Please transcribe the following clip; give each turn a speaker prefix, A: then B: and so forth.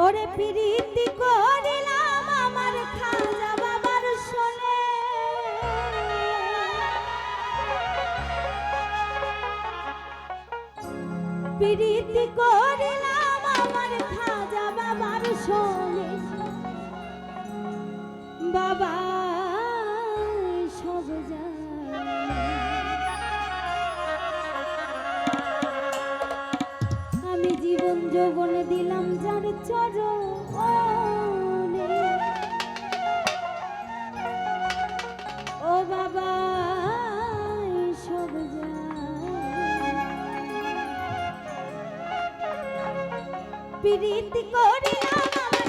A: ওরে প্রীতি করিলাম আমার খাজা বাবার শোনে। প্রীতি করিলাম আমার খাজা বাবার শোনে। বাবা প্রীতি করিলাম